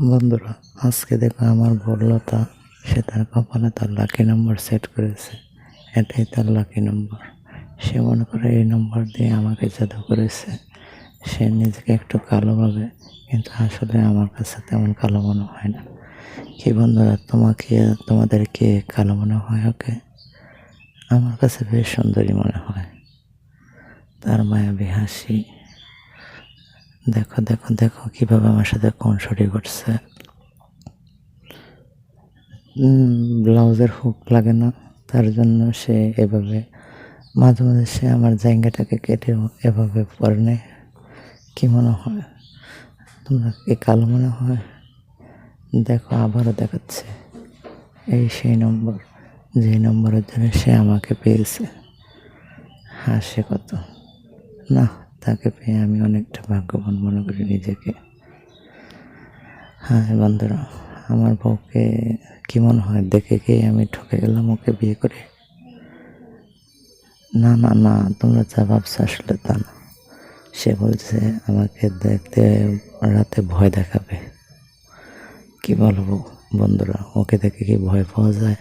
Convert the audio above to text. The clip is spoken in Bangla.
বন্ধুরা, আজকে দেখো আমার বড়লতা, সে তার কপালে তার লাকি নম্বর সেট করেছে। এটাই তার লাকি নম্বর সে মনে করে এই নম্বর দিয়ে আমাকে জাদু করেছে। সে নিজেকে একটু কালো ভাবে, কিন্তু আসলে আমার কাছে তেমন কালো মনে হয় না। কি বন্ধুরা, তোমাকে তোমাদেরকে কালো মনে হয়? ওকে। আমার কাছে বেশ সুন্দরী মনে হয়। তার মায়াবী হাসি। দেখো দেখো দেখো কীভাবে আমার সাথে কনসরি করছে ব্লাউজের হুক লাগে না, তার জন্য সে এভাবে, মাঝে মাঝে সে আমার জায়গাটাকে কেটে এভাবে পরে নেয়। কী মনে হয়? তোমরা কি কালো মনে হয়? দেখো, আবারও দেখাচ্ছে। এই সেই নম্বর, যে নম্বরের জন্য সে আমাকে পেয়েছে। হাসে কত। না তাকে পেয়ে আমি অনেকটা ভাগ্যবান মনে করি নিজেকে। হ্যাঁ বন্ধুরা, আমার বউকে কি মনে হয়? দেখে কি আমি ঠকে গেলাম ওকে বিয়ে করে? না না না, তোমরা যা ভাবছ আসলে তা না। সে বলছে, আমাকে দেখতে রাতে ভয় দেখাবে। কি বলব বন্ধুরা, ওকে দেখে কি ভয় পাওয়া যায়?